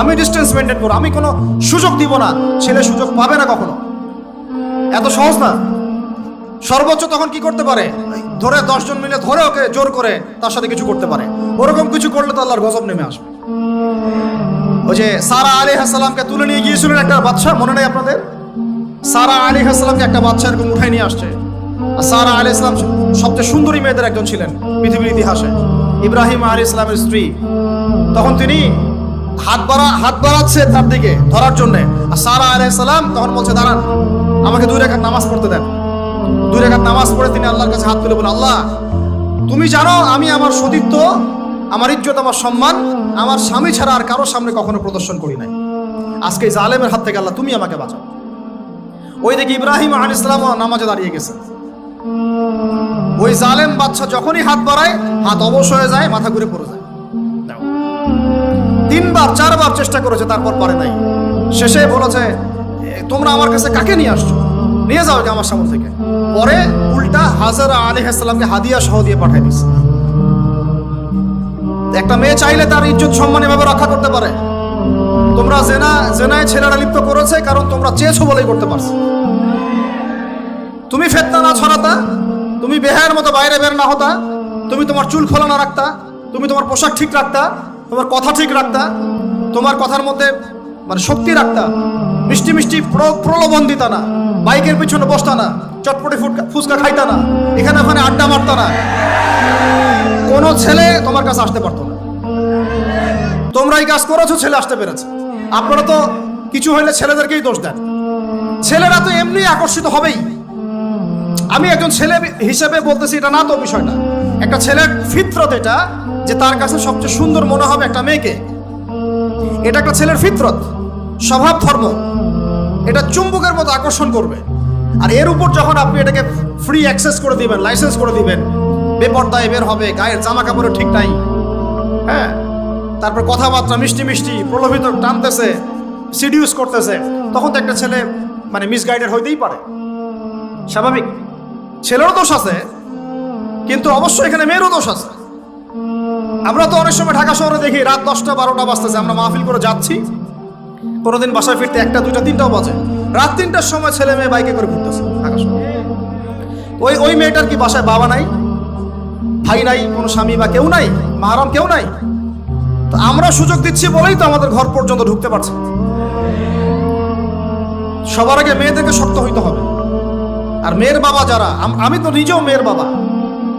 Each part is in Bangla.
আমি ডিস্টেন্স মেনটেন করব। আমি কোনো সুযোগ দিব না। ছেলে সুযোগ পাবে না কখনো। এত সহজ না। সর্বোচ্চ তখন কি করতে পারে? ধরে দশজন মিলে ধরে ওকে জোর করে তার সাথে কিছু করতে পারে। ওরকম কিছু করলে তো আল্লাহর গজব নেমে আসবে। ওই যে সারা আলী হাসালামকে তুলে নিয়ে গিয়েছিলেন একটা বাচ্চা মনে নেই আপনাদের? সারা আলী হাসালামকে একটা বাচ্চা এরকম উঠাই নিয়ে আসছে। আর সারা আলী ইসলাম সবচেয়ে সুন্দরী মেয়েদের একজন ছিলেন পৃথিবীর ইতিহাসে। ইব্রাহিম আলী ইসলামের স্ত্রী। তখন তিনি হাত বাড়া, হাত বাড়াচ্ছে তার দিকে ধরার জন্য। সারা আলী ইসলাম তখন বলছে, দাঁড়ান, আমাকে দুই রেখাত নামাজ পড়তে দেন। দুই রেখাত নামাজ পড়ে তিনি আল্লাহর কাছে হাত তুলে বলেন আল্লাহ, তুমি জানো আমি আমার সতীত্ব, আমার ইজ্জত, আমার সম্মান, আমার স্বামী ছাড়া আর কারোর সামনে কখনো প্রদর্শন করি নাই। আজকে এই জালেমের হাত থেকে আল্লাহ তুমি আমাকে বাঁচাও। ওই দিকে ইব্রাহিম আল ইসলাম নামাজে দাঁড়িয়ে গেছে। ওই জালেম বাচ্চা যখনই হাত বাড়ায়, হাত অবশ হয়ে যায়, মাথা ঘুরে পড়ে যায়। তিনবার, চারবার চেষ্টা করেছে, তারপর পারে নাই। শেষে বলেছে তোমরা আমার কাছে কাকে নিয়ে আসছো? নিয়ে যাও আমার সামনে থেকে। পরে উল্টা হাজারা আলী হাসলামকে হাদিয়া সহ দিয়ে পাঠিয়ে দিচ্ছে একটা মেয়ে চাইলে তার ইজ্জত সম্মান এভাবে রক্ষা করতে পারে। তোমরা জেনা, জেনায় ছেলেরা লিপ্ত করেছে, কারণ তোমরা চেয়েছো বলেই করতে পারছ। তুমি ফেতনা না ছড়াতা, তুমি বেহায়ের মতো বাইরে বের না হতা, তুমি তোমার চুল খোলা না রাখতা, তুমি তোমার পোশাক ঠিক রাখতা তোমার কথা ঠিক রাখতা, তোমার কথার মধ্যে মানে শক্তি রাখতা, মিষ্টি মিষ্টি প্রলোভন দিতা না, বাইকের পিছনে বসতা না, চটপটি ফুটকা ফুচকা খাইতা না, এখানে ওখানে আড্ডা মারতা না। কোনো ছেলে তোমার কাছে আসতে পারতো না। তোমরা এই কাজ করেছ, ছেলে আসতে পেরেছে। আপনারা তো কিছু হইলে ছেলেদেরকেই দোষ দেন। ছেলেরা তো এমনি আকর্ষিত হবেই। আমি একজন ছেলে হিসেবে বলতেছি, এটা না তো বিষয়টা একটা ছেলের ফিতরত এটা যে তার কাছে সবচেয়ে সুন্দর মনে হবে একটা মেয়েকে। এটা একটা ছেলের ফিতরত, স্বভাব ধর্ম। এটা চুম্বকের মতো আকর্ষণ করবে। আর এর উপর যখন আপনি এটাকে ফ্রি অ্যাক্সেস করে দিবেন লাইসেন্স করে দিবেন, বেপর্দায় বের হবে, গায়ের জামা কাপড়ও ঠিক নাই। হ্যাঁ? তারপর কথাবার্তা মিষ্টি মিষ্টি, প্রলোভিত টানতেছে সিডিউস করতেছে, তখন তো একটা ছেলে মানে মিসগাইডেড হইতেই পারে। স্বাভাবিক। ছেলেরও দোষ আছে, কিন্তু অবশ্যই এখানে মেয়েরও দোষ আছে। আমরা তো অনেক সময় ঢাকা শহরে দেখি রাত দশটা, বারোটা বাজতেছে, আমরা মাহফিল করে যাচ্ছি। কোনোদিন বাসায় ফিরতে একটা, দুইটা, তিনটাও বাজে। রাত তিনটার সময় ছেলে মেয়ে বাইকে করে ঘুরতেছে ঢাকা শহরে। ওই ওই মেয়েটার কি বাসায় বাবা নাই? ভাই নাই? কোনো স্বামী বা কেউ নাই? মাহারাম কেউ নাই? তো আমরা সুযোগ দিচ্ছি বলেই তো আমাদের ঘর পর্যন্ত ঢুকতে পারছে সবার আগে মেয়েদেরকে শক্ত হইতে হবে। আর মেয়ের বাবা যারা আমি তো নিজেও মেয়ের বাবা।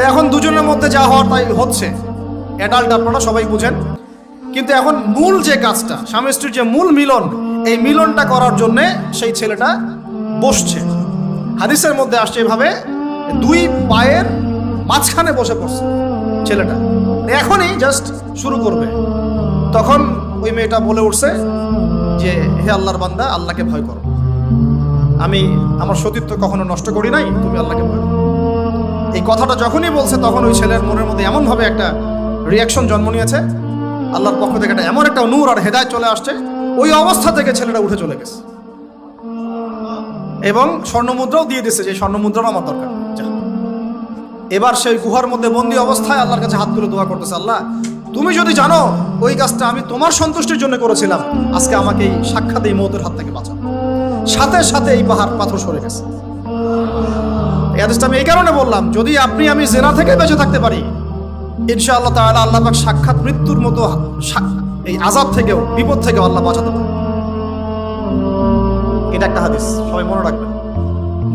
তো এখন দুজনের মধ্যে যা হওয়ার তাই হচ্ছে। অ্যাডাল্ট আপনারা সবাই বুঝেন। কিন্তু এখন মূল যে কাজটা, স্বামী স্ত্রীর যে মূল মিলন, এই মিলনটা করার জন্যে সেই ছেলেটা বসছে। হাদিসের মধ্যে আসছে এভাবে, দুই পায়ের মাঝখানে বসে পড়ছে ছেলেটা। এখনই জাস্ট শুরু করবে। তখন ওই মেয়েটা বলে উঠছে যে, হে আল্লাহর বান্দা, আল্লাহকে ভয় করো। আমি আমার সতীত্ব কখনো নষ্ট করি নাই, তুমি আল্লাহকে ভয় করো। এই কথাটা যখনই বলছে, তখন ওই ছেলের মনের মধ্যে এমনভাবে একটা রিয়াকশন জন্ম নিয়েছে। আল্লাহর পক্ষ থেকে একটা এমন একটা নূর আর হেদায় চলে আসছে, ওই অবস্থা থেকে ছেলেটা উঠে চলে গেছে। এবং স্বর্ণমুদ্রাও দিয়ে দিচ্ছে যে স্বর্ণমুদ্রাও আমার দরকার। এবার সেই গুহার মধ্যে বন্দি অবস্থায় আল্লাহর কাছে হাত তুলে দোয়া করতেছে, আল্লাহ, তুমি যদি জানো ওই কাজটা আমি তোমার সন্তুষ্টির জন্য করেছিলাম, আজকে আমাকে এই সাক্ষাৎ এই মৌতের হাত থেকে বাঁচাও। সাথে সাথে এই পাহাড় পাথর সরে গেছে। আদেশটা আমি এই কারণে বললাম, যদি আপনি আমি জেনা থেকে বেঁচে থাকতে পারি, ইনশাআল্লাহ তাআলা আল্লাহ পাক সাক্ষাৎ মৃত্যুর মতো এই আজাব থেকেও, বিপদ থেকেও আল্লাহ বাঁচাতে পারে এটা একটা হাদিস, সবাই মনে রাখবেন।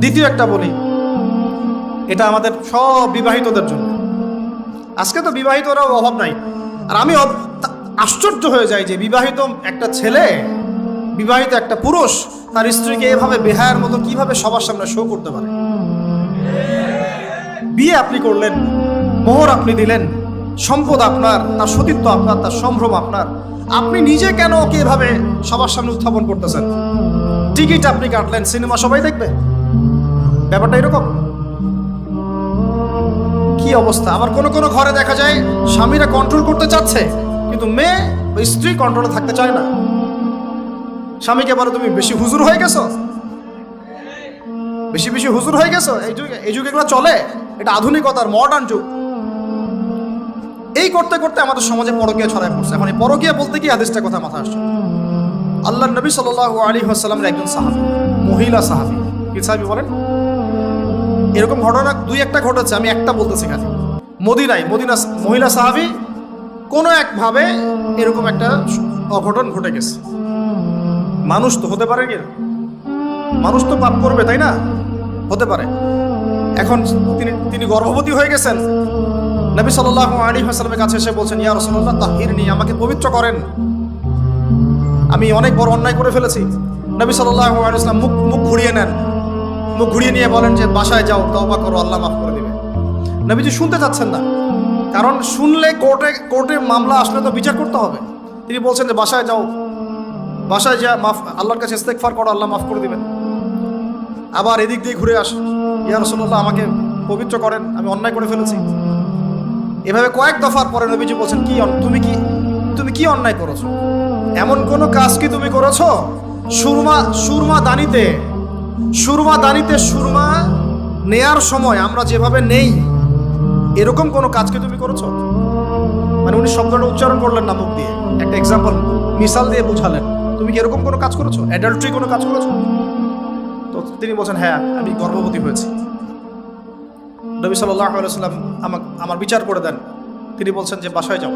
দ্বিতীয় একটা বলি, এটা আমাদের সব বিবাহিতদের জন্য। আজকে তো বিবাহিতরাও অভাব নাই। আর আমি আশ্চর্য হয়ে যাই যে বিবাহিত একটা ছেলে, বিবাহিত একটা পুরুষ, তার স্ত্রীকে এভাবে বেহায়ার মতো কীভাবে সবার সামনে শো করতে পারে? বিয়ে আপনি করলেন, মোহর আপনি দিলেন, সম্পদ আপনার, তার সতীত্ব আপনার, তার সম্ভ্রম আপনার। আপনি নিজে কেন ওকে এভাবে সবার সামনে উত্থাপন করতেছেন? টিকিট আপনি কাটলেন, সিনেমা সবাই দেখবে। ব্যাপারটা এরকম? কি অবস্থা? আবার কোনো কোনো ঘরে দেখা যায়, স্বামীরা কন্ট্রোল করতে চাচ্ছে, কিন্তু মেয়ে স্ত্রী কন্ট্রোলে থাকতে চায় না। স্বামীকে বলো, তুমি বেশি হুজুর হয়ে গেছো? বেশি বেশি হুজুর হয়ে গেছো? এই যুগে এই যুগে এগুলো চলে? এটা আধুনিকতার মডার্ন যুগ। এই করতে করতে আমাদের সমাজে পরকীয়া ছড়ায় পড়ছে। এখন এই পরকীয়া বলতে কি আদেশটা কথা মাথা আসছে? আল্লাহ নবী সাল আলী আসসালামের একজন সাহাবি, মহিলা সাহাবি। কি সাহাবি বলেন? এরকম ঘটনা দুই একটা ঘটেছে, আমি একটা বলতেছি খালি মদিনাই মদিনা মহিলা সাহাবি, কোনো একভাবে এরকম একটা অঘটন ঘটে গেছে। মানুষ তো হতে পারে কি? মানুষ তো পাপ করবে, তাই না? হতে পারে। এখন তিনি তিনি গর্ভবতী হয়ে গেছেন। নবী সাল্লাহ আলী হাসালামের কাছে এসে বলছেন, ইয়া রসল্লাহ তাহির নি আমাকে পবিত্র করেন। আমি অনেক বড় অন্যায় করে ফেলেছি। নবী সাল্লাহ আলাইসলাম মুখ মুখ ঘুরিয়ে নেন। মুখ ঘুরিয়ে নিয়ে বলেন যে, বাসায় যাও, তওবা করো, আল্লাহ মাফ করে দিবে। নবীজি শুনতে চাচ্ছেন না। কারণ শুনলে কোর্টে কোর্টে মামলা আসলে তো বিচার করতে হবে। তিনি বলছেন যে, বাসায় যাও, বাসায় যা, মাফ, আল্লাহর কাছে ইস্তেকফার করো, আল্লাহ মাফ করে দিবেন। আবার এদিক দিয়ে ঘুরে আস ইয়া রসল্লাহ আমাকে পবিত্র করেন, আমি অন্যায় করে ফেলেছি। এভাবে কয়েক দফার পরে নবীজি বলছেন, কি তুমি কি তুমি কি অন্যায় করেছ? এমন কোন কাজ কি তুমি করেছ? সুরমা সুরমা দানিতে সুরমা দানিতে সুরমা নেয়ার সময় আমরা যেভাবে নেই, এরকম কোনো কাজ কি তুমি করেছ? মানে উনি শব্দটা উচ্চারণ করলেন না মুখ দিয়ে। একটা এক্সাম্পল মিসাল দিয়ে বুঝালেন। তুমি কি এরকম কোনো কাজ করেছ? অ্যাডাল্ট্রি কোনো কাজ করেছ? তিনি বলছেন হ্যাঁ আমি গর্ভবতী হয়েছি। নবী সাল্লাম আমাকে, আমার বিচার করে দেন। তিনি বলছেন যে, বাসায় যাও।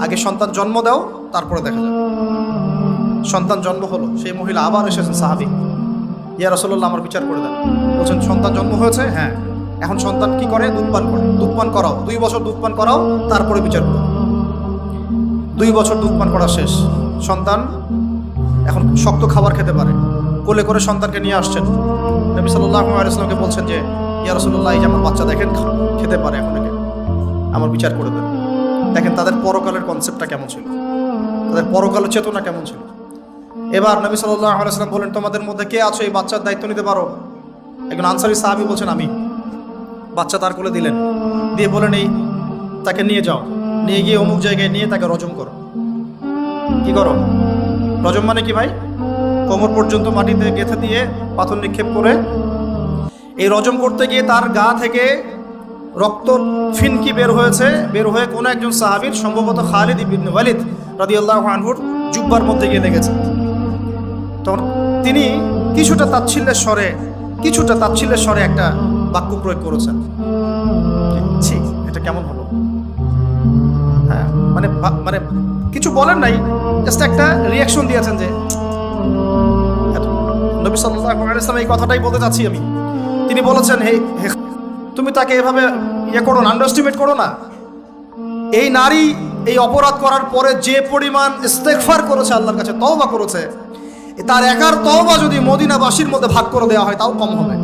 আগে সন্তান জন্ম দাও, তারপরে দেখা যাবে। সন্তান জন্ম হলো, সেই মহিলা আবার এসেছেন সাহাবি। ইয়া রসল্লাহ আমার বিচার করে দেন। বলছেন, সন্তান জন্ম হয়েছে? হ্যাঁ। এখন সন্তান কি করে? দুধ পান করে। দুধ পান করাও। দুই বছর দুধ পান করাও, তারপরে বিচার করো। দুই বছর দুধ পান করা শেষ। সন্তান এখন শক্ত খাবার খেতে পারে। কোলে করে সন্তানকে নিয়ে আসছেন। নবী সাল্লাহ বলছেন যে, ইয়া রসল্লাহ এই যে আমার বাচ্চা দেখেন খেতে পারে এখন একে। আমার বিচার করে দেন। দেখেন তাদের পরকালের কনসেপ্টটা কেমন ছিল? তাদের পরকালের চেতনা কেমন ছিল? এবার নবী সাল্লাহ বলেন, তোমাদের মধ্যে কে আছো? এই বাচ্চার দায়িত্ব নিতে পারো? একজন আনসারি সাহাবি বলছেন, আমি। বাচ্চা তার কোলে দিলেন। দিয়ে বলেন, এই, তাকে নিয়ে যাও। নিয়ে গিয়ে অমুক জায়গায় নিয়ে তাকে রজম করো। কি করো? রজম মানে কি ভাই? কোমর পর্যন্ত মাটিতে গেঁথে দিয়ে পাথর নিক্ষেপ করে এই রজম করতে গিয়ে তার গা থেকে রক্ত ফিনকি বের হয়েছে। বের হয়ে কোনো একজন সাহাবীর, সম্ভবত খালিদ ইবিন ওয়ালিদ রাদিয়াল্লাহু আনহুর জুব্বার মধ্যে গিয়ে লেগেছে। তখন তিনি কিছুটা তাচ্ছিল্যের স্বরে, কিছুটা তাচ্ছিল্যের স্বরে একটা বাক্য প্রয়োগ করেছেন। এটা কেমন হলো? হ্যাঁ মানে মানে কিছু বলেন নাই জাস্ট একটা রিয়াকশন দিয়েছেন যে নবী ওয়াসাল্লাম এই কথাটাই বলতে চাচ্ছি আমি। তিনি বলেছেন, হে তুমি তাকে এভাবে ইয়ে করো না আন্ডারস্টিমেট করো না। এই নারী এই অপরাধ করার পরে যে পরিমাণ ইস্তেগফার করেছে আল্লাহর কাছে, তওবা করেছে, তার একার তওবা যদি মদিনাবাসীর মধ্যে ভাগ করে দেওয়া হয়, তাও কম হবে।